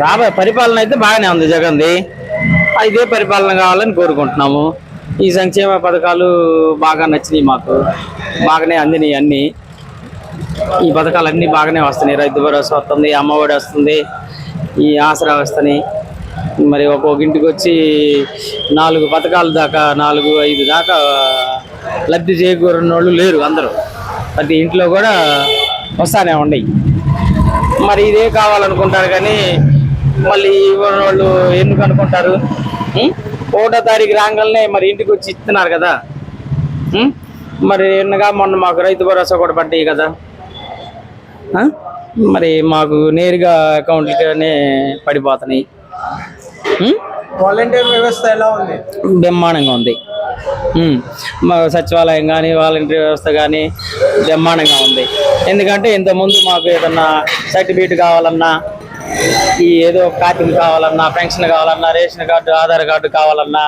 రాబోయే పరిపాలన అయితే బాగానే ఉంది జగన్ది. ఇదే పరిపాలన కావాలని కోరుకుంటున్నాము. ఈ సంక్షేమ పథకాలు బాగా నచ్చినాయి మాకు. బాగానే అందినాయి అన్నీ. ఈ పథకాలు అన్నీ బాగానే వస్తున్నాయి. రైతు భరోసా వస్తుంది అమ్మఒడి వస్తుంది ఈ ఆసరా వస్తున్నాయి. మరి ఒక్కొక్క ఇంటికి వచ్చి నాలుగు పథకాల దాకా నాలుగు ఐదు దాకా లబ్ధి చేకూరిన వాళ్ళు లేరు అందరూ. ప్రతి ఇంట్లో కూడా వస్తానే ఉన్నాయి. మరి ఇదే కావాలనుకుంటారు కానీ మళ్ళీ వాళ్ళు ఎందుకు అనుకుంటారు? ఒకటో తారీఖు రాగానే మరి ఇంటికి వచ్చి ఇస్తున్నారు కదా? మరి ఎన్నగా మొన్న మాకు రైతు భరోసా కూడా పడ్డాయి కదా? మరి మాకు నేరుగా అకౌంట్లనే పడిపోతున్నాయి? వాలంటీర్ వ్యవస్థ ఎలా ఉంది బ్రహ్మాండంగా ఉంది. మా సచివాలయం కానీ వాలంటీర్ వ్యవస్థ కానీ బ్రహ్మాండంగా ఉంది ఎందుకంటే ఇంతకుముందు మాకు ఏదన్నా సర్టిఫికేట్ కావాలన్నా ఈ ఏదో కార్డు కావాలన్నా పెన్షన్ కావాలన్నా రేషన్ కార్డు ఆధార్ కార్డు కావాలన్నా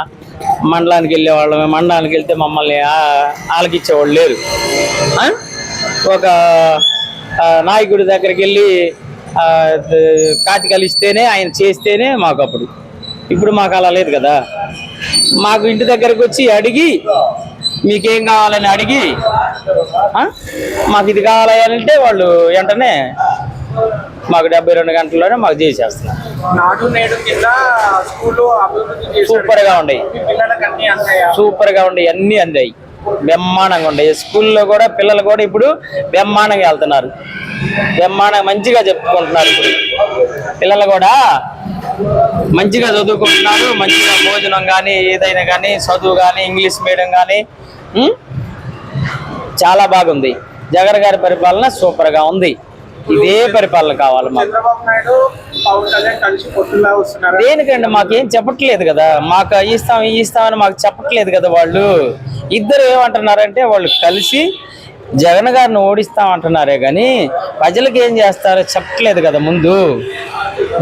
మండలానికి వెళ్ళేవాళ్ళమే మండలానికి వెళ్తే మమ్మల్ని ఆ- ఆలకిచ్చేవాళ్ళు లేరు. ఒక నాయకుడి దగ్గరికి వెళ్ళి కాటికలు ఇస్తేనే ఆయన చేస్తేనే మాకు అప్పుడు. ఇప్పుడు మాకు అలా లేదు కదా. మాకు ఇంటి దగ్గరకు వచ్చి అడిగి మీకేం కావాలని అడిగి మాకు ఇది కావాలి అంటే వాళ్ళు వెంటనే మాకు డెబ్బై రెండు గంటల్లోనే మాకు చేసేస్తున్నారు నాడు నేడు కింద స్కూల్లో అభివృద్ధి చేశారు. సూపర్గా ఉన్నాయి సూపర్గా ఉండే అన్నీ అందాయి. బ్రహ్మాండంగా ఉండే. స్కూల్లో కూడా పిల్లలు కూడా ఇప్పుడు బ్రహ్మాండంగా వెళ్తున్నారు. బ్రహ్మాండంగా మంచిగా చెప్పుకుంటున్నారు ఇప్పుడు. పిల్లలు కూడా మంచిగా చదువుకుంటున్నారు. మంచిగా భోజనం కానీ ఏదైనా కానీ చదువు కానీ ఇంగ్లీష్ మీడియం కానీ? చాలా బాగుంది. జగన్ గారి పరిపాలన సూపర్గా ఉంది. ఇదే పరిపాలన కావాలి మాకు. చంద్రబాబు నాయుడు పవన్ కళ్యాణ్ కలిసి పొత్తులా వస్తున్నారు. దేనికండి మాకేం చెప్పట్లేదు కదా. మాకు ఈ ఇస్తాం ఇస్తామని మాకు చెప్పట్లేదు కదా వాళ్ళు. ఇద్దరు ఏమంటున్నారంటే వాళ్ళు కలిసి జగన్ గారిని ఓడిస్తాం అంటున్నారే కానీ ప్రజలకు ఏం చేస్తారో చెప్పట్లేదు కదా ముందు.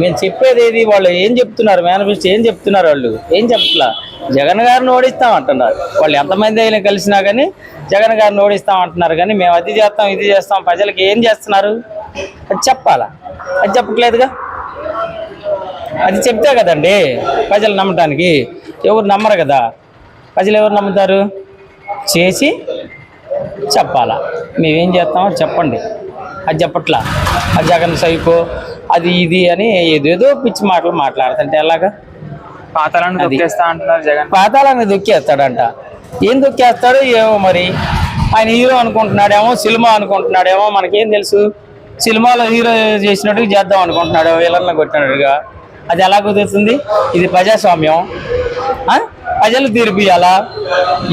మేము చెప్పేది ఏది వాళ్ళు ఏం చెప్తున్నారు? మేనిఫెస్టో ఏం చెప్తున్నారు వాళ్ళు? ఏం చెప్పట్లా? జగన్ గారిని ఓడిస్తాం అంటున్నారు వాళ్ళు ఎంతమంది అయినా కలిసినా కానీ జగన్ గారిని ఓడిస్తాం అంటున్నారు కానీ మేము అది చేస్తాం ఇది చేస్తాం ప్రజలకు ఏం చేస్తున్నారు? అది చెప్పాలా? అది చెప్పట్లేదుగా? అది చెప్తే కదండి ప్రజలు నమ్మటానికి. ఎవరు నమ్మరు కదా? ప్రజలు ఎవరు నమ్ముతారు? చేసి చెప్పాలా? మేమేం చేస్తామో చెప్పండి. అది చెప్పట్లా? అది జగన్ సైకో అది ఇది అని ఏదేదో పిచ్చి మాటలు మాట్లాడుతుంటే ఎలాగా? పాతాలను అది. తొక్కేస్తా అంటున్నారు జగన్. పాతాళాన్ని దొక్కేస్తాడంట. ఏం దొక్కేస్తాడో ఏమో మరి? ఆయన హీరో అనుకుంటున్నాడేమో సినిమా అనుకుంటున్నాడేమో మనకేం తెలుసు? సినిమాలో హీరో చేసినట్టుగా చేద్దాం అనుకుంటున్నాడు విలన్లు కొట్టినట్టుగా. అది ఎలా కుదురుతుంది? ఇది ప్రజాస్వామ్యం? ప్రజలు తీర్పు ఇవ్వాలా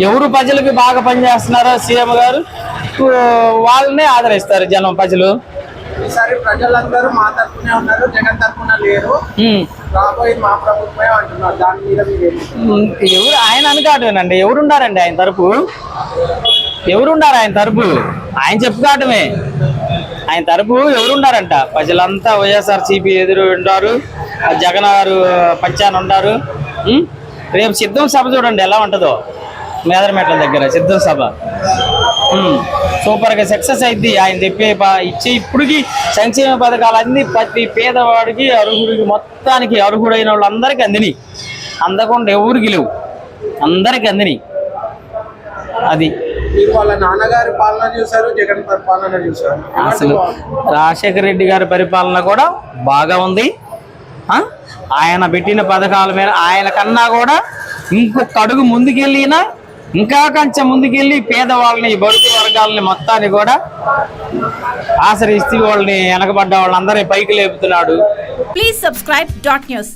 ఎవరు ప్రజలకి బాగా పనిచేస్తున్నారో సీఎం గారు? వాళ్ళనే ఆదరిస్తారు జనం ప్రజలు. ఈసారి ప్రజలందరూ మా తరఫునే ఉన్నారు జగన్ తరఫున లేరు. ఉమ్. రాబోయేది మా ప్రభుత్వమే అంటున్నారు దాని మీద మీరు ఉమ్, ఎవరు ఆయన అనుకోవటమేనండి ఎవరున్నారండి ఆయన తరపు? ఎవరున్నారు ఆయన తరపు? ఆయన చెప్పుకోవటమే ఆయన తరపు ఎవరున్నారంట? ప్రజలంతా వైఎస్ఆర్ సిపి ఎదురు ఉన్నారు జగన్ గారు పంచాన్ ఉన్నారు రేపు సిద్ధం సభ చూడండి ఎలా ఉంటుందో. మేదరమెట్ల దగ్గర సిద్ధం సభ. సూపర్గా సక్సెస్ అయింది. ఆయన చెప్పే ఇచ్చే ఇప్పటికి సంక్షేమ పథకాలు ప్రతి పేదవాడికి అర్హుడికి మొత్తానికి అర్హుడైన వాళ్ళందరికీ అందినాయి. అందకుండా ఎవరికి లేవు. అందరికీ అందినాయి. అది. మీరు వాళ్ళ నాన్నగారి పాలన చూశారు జగన్ పరిపాలన చూశారు అసలు రాజశేఖర రెడ్డి గారి పరిపాలన కూడా బాగా ఉంది ఆ? ఆయన పెట్టిన పథకాల మీద ఆయన కన్నా కూడా ఇంకొక అడుగు ముందుకెళ్ళినా ఇంకా కొంచెం ముందుకెళ్ళి పేదవాళ్ళని బడుగు వర్గాలని మొత్తాన్ని కూడా ఆశ్రయిస్తూ వాళ్ళని వెనకబడ్డ వాళ్ళందరినీ పైకి లేపుతున్నాడు Please subscribe dot news.